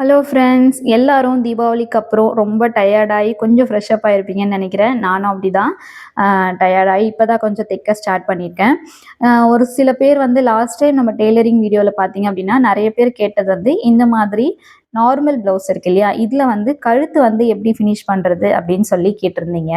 Hello friends எல்லாரும் தீபாவளிக்கு அப்புறம் ரொம்ப டயர்டாகி கொஞ்சம் ஃப்ரெஷ்அப் ஆகிருப்பீங்கன்னு நினைக்கிறேன். நானும் அப்படி தான் டயர்டாகி இப்போ தான் கொஞ்சம் தைக்க ஸ்டார்ட் பண்ணியிருக்கேன் ஒரு சில பேர் வந்து லாஸ்ட் டைம் நம்ம டெய்லரிங் வீடியோவில் பார்த்தீங்க அப்படின்னா நிறைய பேர் கேட்டது வந்து இந்த மாதிரி நார்மல் ப்ளவுஸ் இருக்கு இல்லையா? இதில் வந்து கழுத்து வந்து எப்படி ஃபினிஷ் பண்ணுறது அப்படின்னு சொல்லி கேட்டிருந்தீங்க.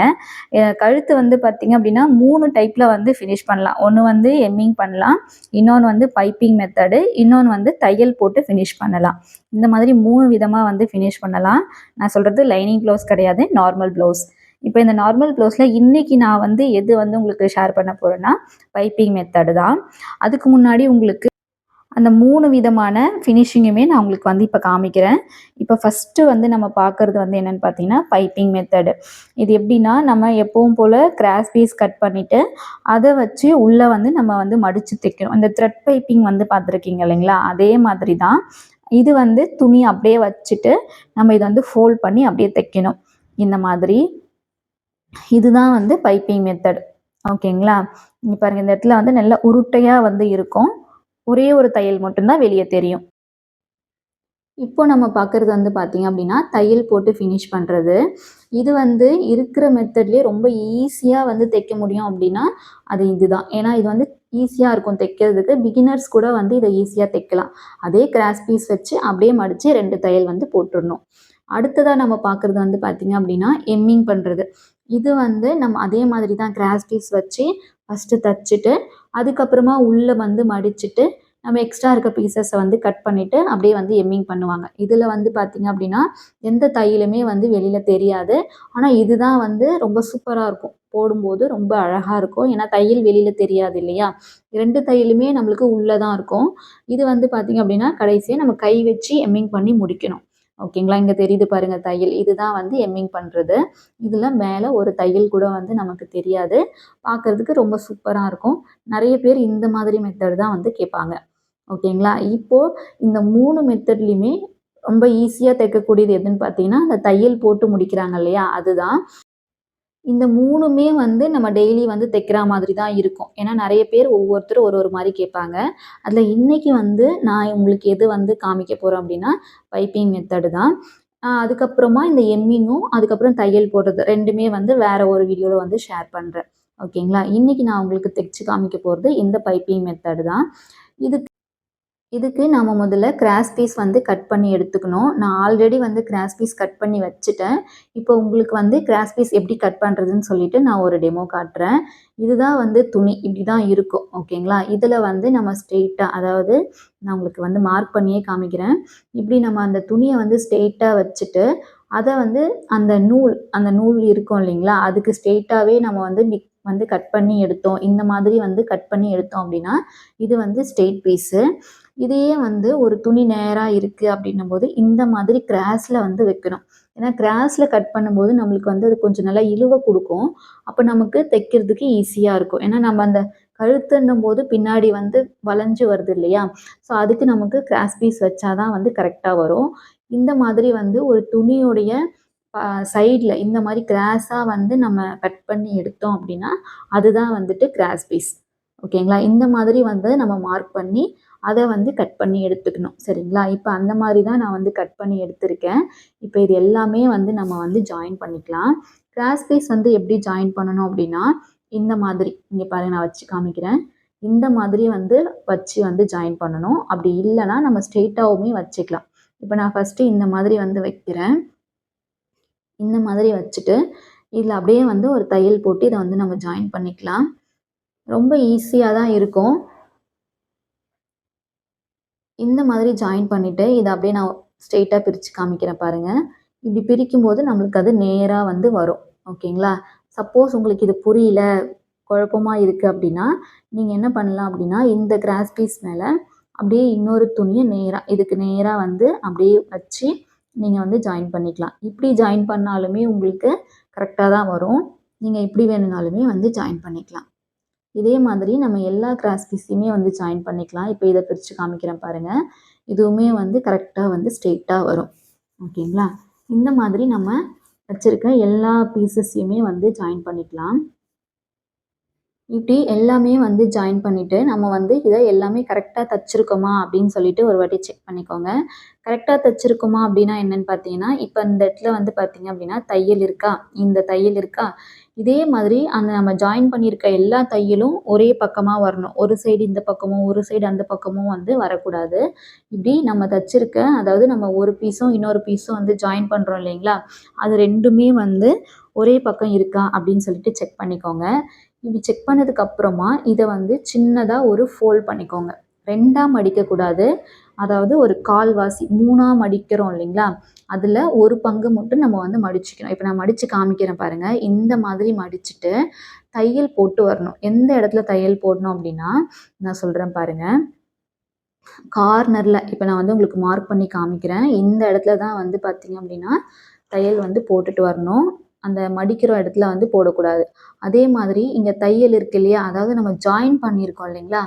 கழுத்து வந்து பார்த்தீங்க அப்படின்னா மூணு டைப்பில் வந்து ஃபினிஷ் பண்ணலாம். ஒன்று வந்து எம்மிங் பண்ணலாம். இன்னொன்று வந்து பைப்பிங் மெத்தடு இன்னொன்று வந்து தையல் போட்டு ஃபினிஷ் பண்ணலாம். இந்த மாதிரி மூணு விதமாக வந்து ஃபினிஷ் பண்ணலாம். நான் சொல்கிறது லைனிங் ப்ளவுஸ் கிடையாது நார்மல் ப்ளவுஸ் இப்போ இந்த நார்மல் ப்ளவுஸில் இன்றைக்கி நான் வந்து எது வந்து உங்களுக்கு ஷேர் பண்ண போகிறேன்னா பைப்பிங் மெத்தடு தான். அதுக்கு முன்னாடி உங்களுக்கு அந்த மூணு விதமான ஃபினிஷிங்குமே நான் உங்களுக்கு வந்து இப்போ காமிக்கிறேன். இப்போ ஃபஸ்ட்டு வந்து நம்ம பார்க்குறது வந்து என்னென்னு பார்த்தீங்கன்னா பைப்பிங் மெத்தடு இது எப்படின்னா நம்ம எப்பவும் போல் கிராஸ் பீஸ் கட் பண்ணிவிட்டு அதை வச்சு உள்ளே வந்து நம்ம வந்து மடித்து தைக்கணும். இந்த த்ரெட் பைப்பிங் வந்து பார்த்துருக்கீங்க இல்லைங்களா? அதே மாதிரி தான் இது வந்து துணி அப்படியே வச்சுட்டு நம்ம இதை வந்து ஃபோல்ட் பண்ணி அப்படியே தைக்கணும். இந்த மாதிரி. இதுதான் வந்து பைப்பிங் மெத்தட் ஓகேங்களா? இங்கே பாருங்கள் இந்த இடத்துல வந்து நல்லா உருட்டையாக வந்து இருக்கும். ஒரே ஒரு தையல் மட்டும்தான் வெளியே தெரியும். இப்போ நம்ம பார்க்குறது வந்து பார்த்தீங்க அப்படின்னா தையல் போட்டு ஃபினிஷ் பண்ணுறது இது வந்து இருக்கிற மெத்தட்லேயே ரொம்ப ஈஸியாக வந்து தைக்க முடியும் அப்படின்னா அது இதுதான். ஏன்னா இது வந்து ஈஸியாக இருக்கும் தைக்கிறதுக்கு. பிகினர்ஸ் கூட வந்து இதை ஈஸியாக தைக்கலாம். அதே கிராஸ் பீஸ் வச்சு அப்படியே மடித்து ரெண்டு தையல் வந்து போட்டுடணும். அடுத்ததாக நம்ம பார்க்குறது வந்து பார்த்திங்க அப்படின்னா எம்மிங் பண்ணுறது இது வந்து நம்ம அதே மாதிரி தான் கிராஸ் பீஸ் வச்சு ஃபஸ்ட்டு தைச்சிட்டு அதுக்கப்புறமா உள்ளே வந்து மடிச்சுட்டு நம்ம எக்ஸ்ட்ரா இருக்க பீசஸை வந்து கட் பண்ணிவிட்டு அப்படியே வந்து எம்மிங் பண்ணுவாங்க. இதில் வந்து பார்த்திங்க அப்படின்னா எந்த தையலுமே வந்து வெளியில் தெரியாது. ஆனால் இதுதான் வந்து ரொம்ப சூப்பராக இருக்கும். போடும்போது ரொம்ப அழகாக இருக்கும். ஏன்னா தையல் வெளியில் தெரியாது இல்லையா? ரெண்டு தையலுமே நம்மளுக்கு உள்ளே தான் இருக்கும். இது வந்து பார்த்திங்க அப்படின்னா கடைசியாக நம்ம கை வச்சு எம்மிங் பண்ணி முடிக்கணும். ஓகேங்களா? இங்கே தெரியுது பாருங்கள் தையல். இதுதான் வந்து எம்மிங் பண்ணுறது இதில் மேலே ஒரு தையல் கூட வந்து நமக்கு தெரியாது. பார்க்குறதுக்கு ரொம்ப சூப்பராக இருக்கும். நிறைய பேர் இந்த மாதிரி மெத்தட் தான் வந்து கேட்பாங்க. ஓகேங்களா? இப்போது இந்த மூணு மெத்தட்லேயுமே ரொம்ப ஈஸியாக தைக்கக்கூடியது எதுன்னு பார்த்தீங்கன்னா அந்த தையல் போட்டு முடிக்கிறாங்க இல்லையா? அதுதான். இந்த மூணுமே வந்து நம்ம டெய்லி வந்து தைக்கிற மாதிரி தான் இருக்கும். ஏன்னா நிறைய பேர் ஒவ்வொருத்தரும் ஒரு ஒரு மாதிரி கேட்பாங்க. அதில் இன்றைக்கி வந்து நான் உங்களுக்கு எது வந்து காமிக்க போகிறேன் அப்படின்னா பைப்பிங் மெத்தடு தான். அதுக்கப்புறமா இந்த எம்மிங்கும் அதுக்கப்புறம் தையல் போடுறது ரெண்டுமே வந்து வேறு ஒரு வீடியோவில் வந்து ஷேர் பண்ணுறேன் ஓகேங்களா? இன்றைக்கி நான் உங்களுக்கு தைச்சு காமிக்க போகிறது இந்த பைப்பிங் மெத்தடு தான். இதுக்கு இதுக்கு நாம் முதல்ல கிராஸ் பீஸ் வந்து கட் பண்ணி எடுத்துக்கணும். நான் ஆல்ரெடி வந்து கிராஸ் பீஸ் கட் பண்ணி வச்சுட்டேன். இப்போ உங்களுக்கு வந்து கிராஸ் பீஸ் எப்படி கட் பண்ணுறதுன்னு சொல்லிட்டு நான் ஒரு டெமோ காட்டுறேன். இதுதான் வந்து துணி இப்படி தான் இருக்கும் ஓகேங்களா இதில் வந்து நம்ம ஸ்ட்ரெயிட்டாக அதாவது நான் உங்களுக்கு வந்து மார்க் பண்ணியே காமிக்கிறேன். இப்படி நம்ம அந்த துணியை வந்து ஸ்ட்ரெயிட்டாக வச்சுட்டு அதை வந்து அந்த நூல் அந்த நூல் இருக்கும் இல்லைங்களா? அதுக்கு ஸ்ட்ரெயிட்டாகவே நம்ம வந்து மிக் வந்து கட் பண்ணி எடுத்தோம். இந்த மாதிரி வந்து கட் பண்ணி எடுத்தோம் அப்படின்னா இது வந்து ஸ்ட்ரெயிட் பீஸு இதையே வந்து ஒரு துணி நேராக இருக்குது அப்படின்னும் போது இந்த மாதிரி கிராஸில் வந்து வைக்கணும். ஏன்னா கிராஸில் கட் பண்ணும்போது நம்மளுக்கு வந்து அது கொஞ்சம் நல்லா இழுவை கொடுக்கும். அப்போ நமக்கு தைக்கிறதுக்கு ஈஸியாக இருக்கும். ஏன்னா நம்ம அந்த கழுத்துன்னும் போது பின்னாடி வந்து வளைஞ்சு வருது இல்லையா? ஸோ அதுக்கு நமக்கு கிராஸ் பீஸ் வச்சாதான் வந்து கரெக்டாக வரும். இந்த மாதிரி வந்து ஒரு துணியோடைய சைடில் இந்த மாதிரி கிராஸாக வந்து நம்ம கட் பண்ணி எடுத்தோம் அப்படின்னா அதுதான் வந்துட்டு கிராஸ் பீஸ் ஓகேங்களா இந்த மாதிரி வந்து நம்ம மார்க் பண்ணி அதை வந்து கட் பண்ணி எடுத்துக்கணும். சரிங்களா? இப்போ அந்த மாதிரி தான் நான் வந்து கட் பண்ணி எடுத்திருக்கேன். இப்போ இது எல்லாமே வந்து நம்ம வந்து ஜாயின் பண்ணிக்கலாம். கிராஸ் பீஸ் வந்து எப்படி ஜாயின் பண்ணணும் அப்படின்னா இந்த மாதிரி இங்கே பாருங்க நான் வச்சு காமிக்கிறேன். இந்த மாதிரி வந்து வச்சு வந்து ஜாயின் பண்ணணும். அப்படி இல்லைன்னா நம்ம ஸ்ட்ரெயிட்டாகவுமே வச்சுக்கலாம். இப்போ நான் ஃபஸ்ட்டு இந்த மாதிரி வந்து வைக்கிறேன். இந்த மாதிரி வச்சுட்டு இதில் அப்படியே வந்து ஒரு தையல் போட்டு இதை வந்து நம்ம ஜாயின் பண்ணிக்கலாம். ரொம்ப ஈஸியாக தான் இருக்கும். இந்த மாதிரி ஜாயின் பண்ணிவிட்டு இதை அப்படியே நான் ஸ்ட்ரெயிட்டாக பிரித்து காமிக்கிறேன் பாருங்கள் இப்படி பிரிக்கும்போது நம்மளுக்கு அது நேராக வந்து வரும். ஓகேங்களா? சப்போஸ் உங்களுக்கு இது புரியல குழப்பமாக இருக்குது அப்படின்னா நீங்கள் என்ன பண்ணலாம் அப்படின்னா இந்த கிராஸ் பீஸ் மேலே அப்படியே இன்னொரு துணியை நேராக இதுக்கு நேராக வந்து அப்படியே வச்சு நீங்கள் வந்து ஜாயின் பண்ணிக்கலாம். இப்படி ஜாயின் பண்ணாலுமே உங்களுக்கு கரெக்டாக தான் வரும். நீங்கள் இப்படி வேணுனாலுமே வந்து ஜாயின் பண்ணிக்கலாம். இதே மாதிரி நம்ம எல்லா கிராஸ் பீஸையுமே வந்து ஜாயின் பண்ணிக்கலாம். இப்போ இதை பிரித்து காமிக்கிறேன் பாருங்கள் இதுவுமே வந்து கரெக்டாக வந்து ஸ்ட்ரெயிட்டாக வரும். ஓகேங்களா? இந்த மாதிரி நம்ம வச்சுருக்க எல்லா பீசஸையுமே வந்து ஜாயின் பண்ணிக்கலாம். இப்படி எல்லாமே வந்து ஜாயின் பண்ணிவிட்டு நம்ம வந்து இதை எல்லாமே கரெக்டாக தைச்சிருக்கோமா அப்படின்னு சொல்லிட்டு ஒரு வாட்டி செக் பண்ணிக்கோங்க. கரெக்டாக தைச்சிருக்கோமா அப்படின்னா என்னென்னு பார்த்தீங்கன்னா இப்போ இந்த இடத்துல வந்து பார்த்தீங்க அப்படின்னா தையல் இருக்கா? இந்த தையல் இருக்கா? இதே மாதிரி அந்த நம்ம ஜாயின் பண்ணியிருக்க எல்லா தையலும் ஒரே பக்கமாக வரணும். ஒரு சைடு இந்த பக்கமும் ஒரு சைடு அந்த பக்கமும் வந்து வரக்கூடாது. இப்படி நம்ம தைச்சிருக்க அதாவது நம்ம ஒரு பீஸும் இன்னொரு பீஸும் வந்து ஜாயின் பண்ணுறோம் இல்லைங்களா? அது ரெண்டுமே வந்து ஒரே பக்கம் இருக்கா அப்படின்னு சொல்லிட்டு செக் பண்ணிக்கோங்க. இப்படி செக் பண்ணதுக்கப்புறமா இதை வந்து சின்னதாக ஒரு ஃபோல்ட் பண்ணிக்கோங்க. ரெண்டாக மடிக்கக்கூடாது அதாவது ஒரு கால்வாசி மூணாக மடிக்கிறோம் இல்லைங்களா? அதில் ஒரு பங்கு மட்டும் நம்ம வந்து மடிச்சுக்கணும். இப்போ நான் மடித்து காமிக்கிறேன் பாருங்கள் இந்த மாதிரி மடிச்சுட்டு தையல் போட்டு வரணும். எந்த இடத்துல தையல் போடணும் அப்படின்னா நான் சொல்கிறேன் பாருங்கள் கார்னரில் இப்போ நான் வந்து உங்களுக்கு மார்க் பண்ணி காமிக்கிறேன். இந்த இடத்துல தான் வந்து பார்த்திங்க அப்படின்னா தையல் வந்து போட்டுட்டு வரணும். அந்த மடிக்கிற இடத்துல வந்து போடக்கூடாது. அதே மாதிரி இங்கே தையல் இருக்கு இல்லையா? அதாவது நம்ம ஜாயின் பண்ணியிருக்கோம் இல்லைங்களா?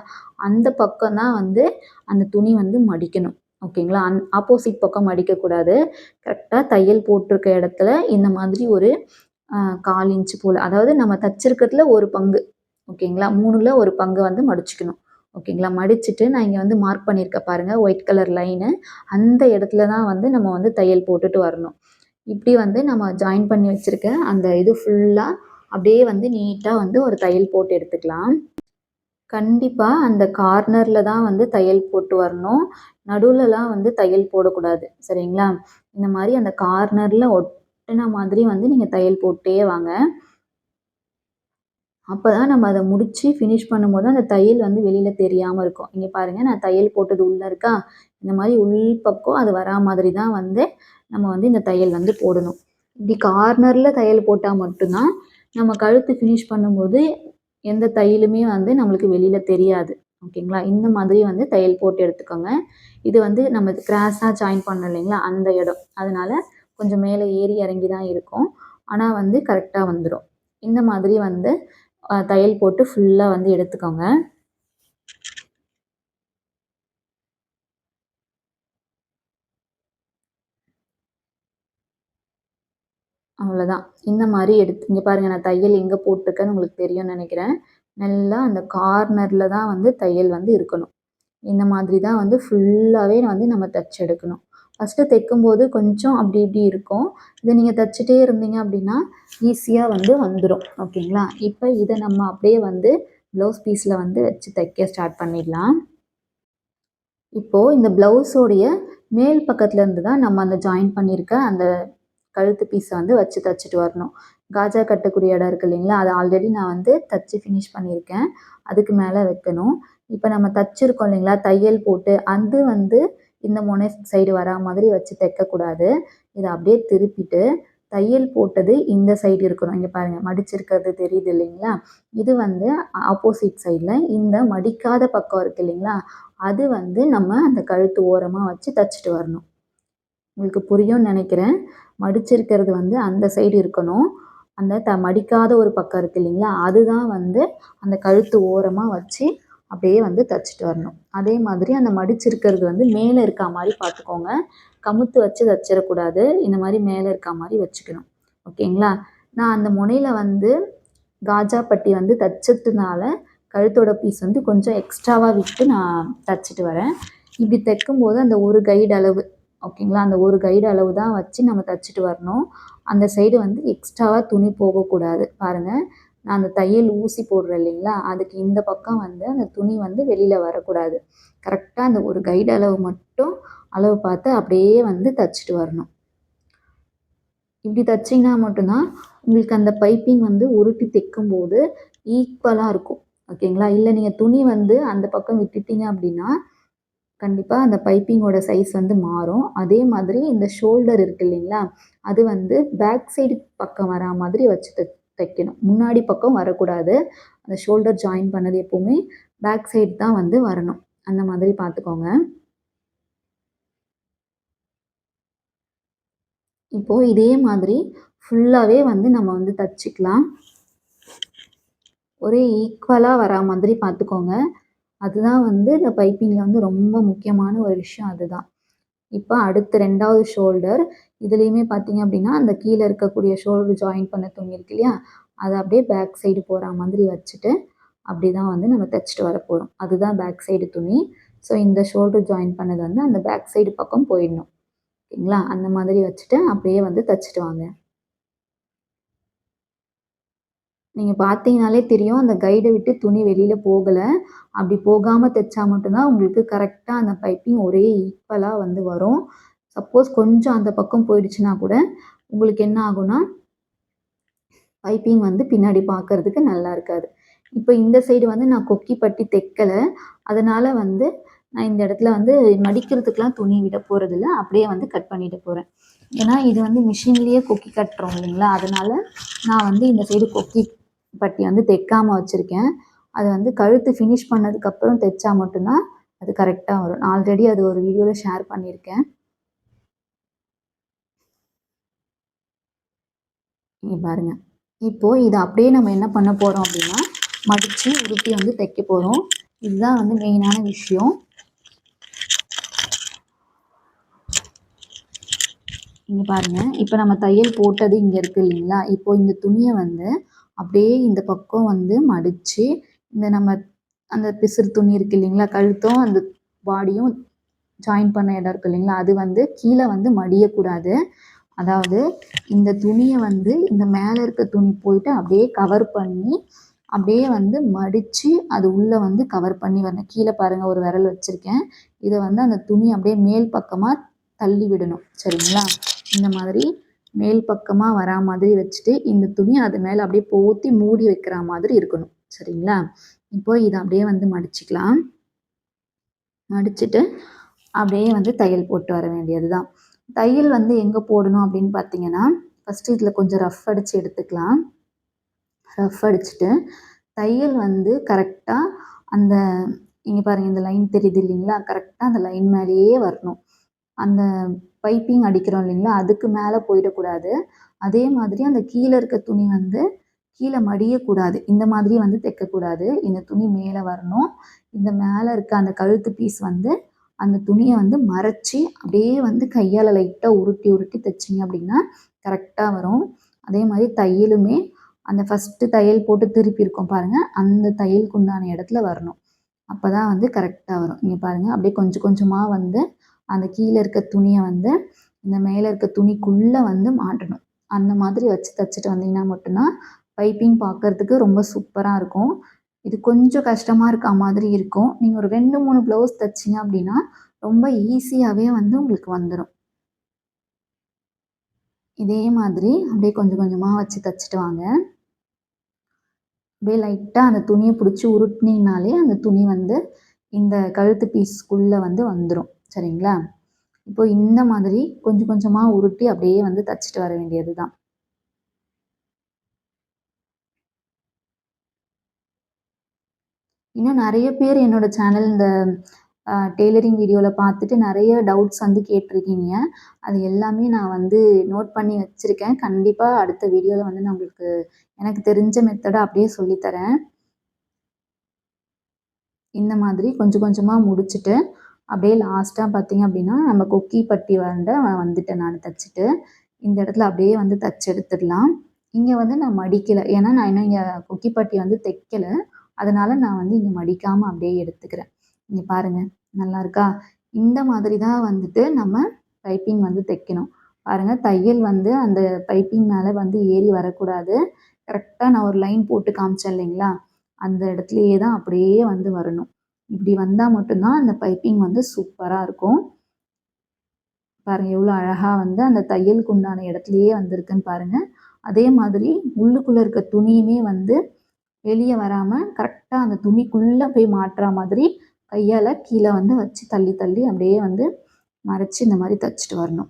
அந்த பக்கம் தான் வந்து அந்த துணி வந்து மடிக்கணும். ஓகேங்களா? அந் ஆப்போசிட் பக்கம் மடிக்கக்கூடாது. கரெக்டாக தையல் போட்டிருக்க இடத்துல இந்த மாதிரி ஒரு கால் இன்ச்சு போல் அதாவது நம்ம தச்சிருக்கிறதுல ஒரு பங்கு. ஓகேங்களா? மூணுல ஒரு பங்கு வந்து மடிச்சுக்கணும். ஓகேங்களா? மடிச்சுட்டு நான் இங்கே வந்து மார்க் பண்ணியிருக்க பாருங்கள் ஒயிட் கலர் லைனு அந்த இடத்துல தான் வந்து நம்ம வந்து தையல் போட்டுட்டு வரணும். இப்படி வந்து நம்ம ஜாயின் பண்ணி வச்சுருக்க அந்த இது ஃபுல்லாக அப்படியே வந்து நீட்டாக வந்து ஒரு தையல் போட்டு எடுத்துக்கலாம். கண்டிப்பாக அந்த கார்னரில் தான் வந்து தையல் போட்டு வரணும். நடுவுலலாம் வந்து தையல் போடக்கூடாது. சரிங்களா? இந்த மாதிரி அந்த கார்னரில் ஒட்டின மாதிரி வந்து நீங்கள் தையல் போட்டே வாங்க. அப்போ தான் நம்ம அதை முடித்து ஃபினிஷ் பண்ணும்போது அந்த தையல் வந்து வெளியில் தெரியாமல் இருக்கும். இங்கே பாருங்கள் நான் தையல் போட்டது உள்ளே இருக்கா? இந்த மாதிரி உள் பக்கம் அது வரா மாதிரி தான் வந்து நம்ம வந்து இந்த தையல் வந்து போடணும். இப்படி கார்னரில் தையல் போட்டால் மட்டும்தான் நம்ம கழுத்து ஃபினிஷ் பண்ணும்போது எந்த தையலுமே வந்து நம்மளுக்கு வெளியில் தெரியாது. ஓகேங்களா இந்த மாதிரி வந்து தையல் போட்டு எடுத்துக்கோங்க. இது வந்து நம்ம கிராஸாக ஜாயின் பண்ணோம் இல்லைங்களா? அந்த இடம். அதனால் கொஞ்சம் மேலே ஏறி இறங்கி தான் இருக்கும். ஆனால் வந்து கரெக்டாக வந்துடும் இந்த மாதிரி வந்து தையல் போட்டு ஃபுல்லாக வந்து எடுத்துக்கோங்க. அவ்வளோதான் இந்த மாதிரி எடுத்து இங்கே பாருங்கள் நான் தையல் எங்கே போட்டிருக்கேன்னு உங்களுக்கு தெரியும்னு நினைக்கிறேன். நல்லா அந்த கார்னரில் தான் வந்து தையல் வந்து இருக்கணும். இந்த மாதிரி தான் வந்து ஃபுல்லாகவே வந்து நம்ம தைச்சி எடுக்கணும். ஃபஸ்ட்டு தைக்கும்போது கொஞ்சம் அப்படி இப்படி இருக்கும். இதை நீங்கள் தைச்சிட்டே இருந்தீங்க அப்படின்னா ஈஸியாக வந்து வந்துடும் ஓகேங்களா? இப்போ இதை நம்ம அப்படியே வந்து ப்ளவுஸ் பீஸில் வந்து வச்சு தைக்க ஸ்டார்ட் பண்ணிடலாம். இப்போது இந்த ப்ளவுஸோடைய மேல் பக்கத்துலேருந்து தான் நம்ம அந்த ஜாயின் பண்ணியிருக்க அந்த கழுத்து பீஸை வந்து வச்சு தைச்சிட்டு வரணும். காஜா கட்டக்கூடிய இடம் இருக்குது இல்லைங்களா? அதை ஆல்ரெடி நான் வந்து தச்சு ஃபினிஷ் பண்ணியிருக்கேன் அதுக்கு மேலே வைக்கணும். இப்போ நம்ம தச்சிருக்கோம் இல்லைங்களா? தையல் போட்டு அது வந்து இந்த முனை சைடு வரா மாதிரி வச்சு தைக்கக்கூடாது. இதை அப்படியே திருப்பிட்டு தையல் போட்டது இந்த சைடு இருக்கணும். இங்கே பாருங்கள் மடிச்சிருக்கிறது தெரியுது இல்லைங்களா? இது வந்து ஆப்போசிட் சைடில் இந்த மடிக்காத பக்கம் இருக்குது இல்லைங்களா? அது வந்து நம்ம அந்த கழுத்து ஓரமாக வச்சு தைச்சிட்டு வரணும். உங்களுக்கு புரியும்னு நினைக்கிறேன். மடிச்சிருக்கிறது வந்து அந்த சைடு இருக்கணும். அந்த த மடிக்காத ஒரு பக்கம் இருக்குது இல்லைங்களா? அதுதான் வந்து அந்த கழுத்து ஓரமாக வச்சு அப்படியே வந்து தைச்சிட்டு வரணும். அதே மாதிரி அந்த மடிச்சிருக்கிறது வந்து மேலே இருக்கா மாதிரி பார்த்துக்கோங்க. கமுத்து வச்சு தைச்சிடக்கூடாது. இந்த மாதிரி மேலே இருக்கா மாதிரி வச்சுக்கணும். ஓகேங்களா? நான் அந்த முனையில் வந்து காஜா பட்டி வந்து தைச்சதுனால கழுத்தோட பீஸ் வந்து கொஞ்சம் எக்ஸ்ட்ராவாக விட்டு நான் தைச்சிட்டு வரேன். இப்படி தைக்கும்போது அந்த ஒரு கைடு அளவு ஓகேங்களா? அந்த ஒரு கைடு அளவு தான் வச்சு நம்ம தைச்சிட்டு வரணும். அந்த சைடு வந்து எக்ஸ்ட்ராவாக துணி போகக்கூடாது. பாருங்கள் நான் அந்த தையல் ஊசி போடுறேன் இல்லைங்களா? அதுக்கு இந்த பக்கம் வந்து அந்த துணி வந்து வெளியில் வரக்கூடாது. கரெக்டாக அந்த ஒரு கைடு அளவு மட்டும் அளவு பார்த்து அப்படியே வந்து தைச்சிட்டு வரணும். இப்படி தைச்சிங்கன்னா மட்டும்தான் உங்களுக்கு அந்த பைப்பிங் வந்து உருட்டி தைக்கும்போது ஈக்குவலாக இருக்கும். ஓகேங்களா? இல்லை நீங்கள் துணி வந்து அந்த பக்கம் விட்டுட்டீங்க அப்படின்னா கண்டிப்பாக அந்த பைப்பிங்கோட சைஸ் வந்து மாறும். அதே மாதிரி இந்த ஷோல்டர் இருக்குது இல்லைங்களா? அது வந்து பேக் சைடு பக்கம் வரா மாதிரி வச்சு தைக்கணும். முன்னாடி பக்கம் வரக்கூடாது. அந்த ஷோல்டர் ஜாயின் பண்ணது எப்போவுமே பேக் சைடு தான் வந்து வரணும். அந்த மாதிரி பார்த்துக்கோங்க. இப்போது இதே மாதிரி ஃபுல்லாகவே வந்து நம்ம வந்து தச்சுக்கலாம். ஒரே ஈக்குவலாக வரா மாதிரி பார்த்துக்கோங்க. அதுதான் வந்து இந்த பைப்பிங்கில் வந்து ரொம்ப முக்கியமான ஒரு விஷயம் அதுதான். இப்போ அடுத்த ரெண்டாவது ஷோல்டர் இதுலேயுமே பார்த்தீங்க அப்படின்னா அந்த கீழே இருக்கக்கூடிய ஷோல்டர் ஜாயின் பண்ண துணி இருக்கு இல்லையா? அதை அப்படியே பேக் சைடு போகிற மாதிரி வச்சுட்டு அப்படி தான் வந்து நம்ம தைச்சிட்டு வர போகிறோம் அதுதான் பேக் சைடு துணி. ஸோ இந்த ஷோல்டர் ஜாயின் பண்ணது வந்து அந்த பேக் சைடு பக்கம் போயிடணும். ஓகேங்களா? அந்த மாதிரி வச்சுட்டு அப்படியே வந்து தைச்சிட்டு வாங்க. நீங்கள் பார்த்தீங்கனாலே தெரியும் அந்த கைடை விட்டு துணி வெளியில் போகலை. அப்படி போகாமல் தைச்சா மட்டும்தான் உங்களுக்கு கரெக்டாக அந்த பைப்பிங் ஒரே ஈக்குவலாக வந்து வரும். சப்போஸ் கொஞ்சம் அந்த பக்கம் போயிடுச்சுன்னா கூட உங்களுக்கு என்ன ஆகும்னா பைப்பிங் வந்து பின்னாடி பார்க்கறதுக்கு நல்லா இருக்காது. இப்போ இந்த சைடு வந்து நான் கொக்கி பட்டி தைக்கலை. அதனால் வந்து நான் இந்த இடத்துல வந்து மடிக்கிறதுக்கெலாம் துணி விட போகிறதில்ல அப்படியே வந்து கட் பண்ணிட்டு போகிறேன் ஏன்னா இது வந்து மிஷின்லேயே கொக்கி கட்டுறோம் இல்லைங்களா? அதனால் நான் வந்து இந்த சைடு கொக்கி பட்டி வந்து தைக்காமல் வச்சுருக்கேன். அது வந்து கழுத்து ஃபினிஷ் பண்ணதுக்கப்புறம் தைச்சா மட்டும்தான் அது கரெக்டாக வரும். நான் ஆல்ரெடி அது ஒரு வீடியோவில் ஷேர் பண்ணியிருக்கேன். இங்கே பாருங்கள் இப்போது இதை அப்படியே நம்ம என்ன பண்ண போகிறோம் அப்படின்னா மடித்து உருட்டி வந்து தைக்க போகிறோம் இதுதான் வந்து மெயினான விஷயம். இங்கே பாருங்கள் இப்போ நம்ம தையல் போட்டது இங்கே இருக்குது இல்லைங்களா? இப்போது இந்த துணியை வந்து அப்படியே இந்த பக்கம் வந்து மடித்து இந்த நம்ம அந்த பிசிறு துணி இருக்குது இல்லைங்களா கழுத்தும் அந்த பாடியும் ஜாயின் பண்ண இடம் இருக்குது இல்லைங்களா அது வந்து கீழே வந்து மடியக்கூடாது. அதாவது இந்த துணியை வந்து இந்த மேலே இருக்க துணி போயிட்டு அப்படியே கவர் பண்ணி அப்படியே வந்து மடித்து அது உள்ளே வந்து கவர் பண்ணி வரணும். கீழே பாருங்கள் ஒரு விரல் வச்சுருக்கேன். இதை வந்து அந்த துணி அப்படியே மேல் பக்கமாக தள்ளி விடணும். சரிங்களா? இந்த மாதிரி மேல் பக்கமாக வரா மாதிரி வச்சுட்டு இந்த துணி அது மேலே அப்படியே போத்தி மூடி வைக்கிற மாதிரி இருக்கணும். சரிங்களா? இப்போ இதை அப்படியே வந்து மடிச்சுக்கலாம். மடிச்சுட்டு அப்படியே வந்து தையல் போட்டு வர வேண்டியது தான் தையல் வந்து எங்கே போடணும் அப்படின்னு பார்த்தீங்கன்னா ஃபஸ்ட்டு இதில் கொஞ்சம் ரஃப் அடித்து எடுத்துக்கலாம். ரஃப் அடிச்சுட்டு தையல் வந்து கரெக்டாக அந்த இங்கே பாருங்கள் இந்த லைன் தெரியுது இல்லைங்களா? கரெக்டாக அந்த லைன் மேலேயே வரணும். அந்த பைப்பிங் அடிக்கிறோம் இல்லைங்களா? அதுக்கு மேலே போயிடக்கூடாது. அதே மாதிரி அந்த கீழே இருக்க துணி வந்து கீழே மடியக்கூடாது. இந்த மாதிரி வந்து தைக்கக்கூடாது. இந்த துணி மேலே வரணும். இந்த மேலே இருக்க அந்த கழுத்து பீஸ் வந்து அந்த துணியை வந்து மறைச்சி அப்படியே வந்து கையால் லைட்டாக உருட்டி உருட்டி தைச்சிங்க அப்படின்னா கரெக்டாக வரும். அதே மாதிரி தையலுமே அந்த ஃபஸ்ட்டு தையல் போட்டு திருப்பி இருக்கோம் பாருங்கள் அந்த தையலுக்கு உண்டான இடத்துல வரணும். அப்போ தான் வந்து கரெக்டாக வரும். இங்கே பாருங்கள் அப்படியே கொஞ்சம் கொஞ்சமாக வந்து அந்த கீழே இருக்க துணியை வந்து இந்த மேலே இருக்க துணிக்குள்ளே வந்து மாட்டணும். அந்த மாதிரி வச்சு தைச்சிட்டு வந்தீங்கன்னா மட்டும்தான் பைப்பிங் பார்க்குறதுக்கு ரொம்ப சூப்பராக இருக்கும். இது கொஞ்சம் கஷ்டமாக இருக்க மாதிரி இருக்கும். நீங்கள் ஒரு ரெண்டு மூணு ப்ளவுஸ் தைச்சிங்க அப்படின்னா ரொம்ப ஈஸியாகவே வந்து உங்களுக்கு வந்துடும் இதே மாதிரி அப்படியே கொஞ்சம் கொஞ்சமாக வச்சு தைச்சிட்டு வாங்க. அப்படியே லைட்டாக அந்த துணியை பிடிச்சி உருட்டினீங்கனாலே அந்த துணி வந்து இந்த கழுத்து பீஸ்க்குள்ளே வந்து வந்துடும் சரிங்களா? இப்போ இந்த மாதிரி கொஞ்சம் கொஞ்சமாக உருட்டி அப்படியே வந்து தச்சுட்டு வர வேண்டியது தான் இன்னும் நிறைய பேர் என்னோட சேனல் இந்த டெய்லரிங் வீடியோவில் பார்த்துட்டு நிறைய டவுட்ஸ் வந்து கேட்டிருக்கீங்க. அது எல்லாமே நான் வந்து நோட் பண்ணி வச்சுருக்கேன். கண்டிப்பாக அடுத்த வீடியோவில் வந்து நான் உங்களுக்கு எனக்கு தெரிஞ்ச மெத்தடை அப்படியே சொல்லித்தரேன். இந்த மாதிரி கொஞ்சம் கொஞ்சமாக முடிச்சுட்டு அப்படியே லாஸ்ட்டாக பார்த்தீங்க அப்படின்னா நம்ம கொக்கி பட்டி வந்த வந்துட்டேன் நான் தைச்சிட்டு. இந்த இடத்துல அப்படியே வந்து தைச்சி எடுத்துடலாம். இங்கே வந்து நான் மடிக்கலை. ஏன்னா நான் இன்னும் இங்கே கொக்கி பட்டி வந்து தைக்கலை. அதனால் நான் வந்து இங்கே மடிக்காமல் அப்படியே எடுத்துக்கிறேன். இங்கே பாருங்கள் நல்லா இருக்கா? இந்த மாதிரி தான் வந்துட்டு நம்ம பைப்பிங் வந்து தைக்கணும். பாருங்கள் தையல் வந்து அந்த பைப்பிங் மேலே வந்து ஏறி வரக்கூடாது. கரெக்டாக நான் ஒரு லைன் போட்டு காமிச்சேன் இல்லைங்களா? அந்த இடத்துலையே தான் அப்படியே வந்து வரணும். இப்படி வந்தால் மட்டும்தான் அந்த பைப்பிங் வந்து சூப்பராக இருக்கும். பாருங்கள் எவ்வளோ அழகாக வந்து அந்த தையலுக்கு உண்டான இடத்துலையே வந்திருக்குன்னு பாருங்கள் அதே மாதிரி உள்ளுக்குள்ளே இருக்க துணியுமே வந்து வெளியே வராமல் கரெக்டாக அந்த துணிக்குள்ளே போய் மாட்டுற மாதிரி கையால் கீழே வந்து வச்சு தள்ளி தள்ளி அப்படியே வந்து மறைச்சி இந்த மாதிரி தைச்சிட்டு வரணும்.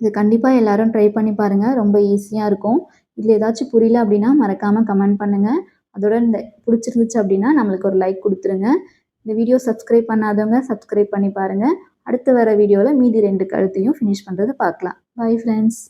இது கண்டிப்பாக எல்லோரும் ட்ரை பண்ணி பாருங்கள் ரொம்ப ஈஸியாக இருக்கும். இதில் ஏதாச்சும் புரியல அப்படின்னா மறக்காமல் கமெண்ட் பண்ணுங்கள் அதோட இந்த பிடிச்சிருந்துச்சு அப்படின்னா நம்மளுக்கு ஒரு லைக் கொடுத்துருங்க. இந்த வீடியோ சப்ஸ்கிரைப் பண்ணாதவங்க சப்ஸ்கிரைப் பண்ணி பாருங்கள் அடுத்து வர வீடியோவில் மீதி ரெண்டு கழுத்தையும் ஃபினிஷ் பண்ணுறது பார்க்கலாம். Bye friends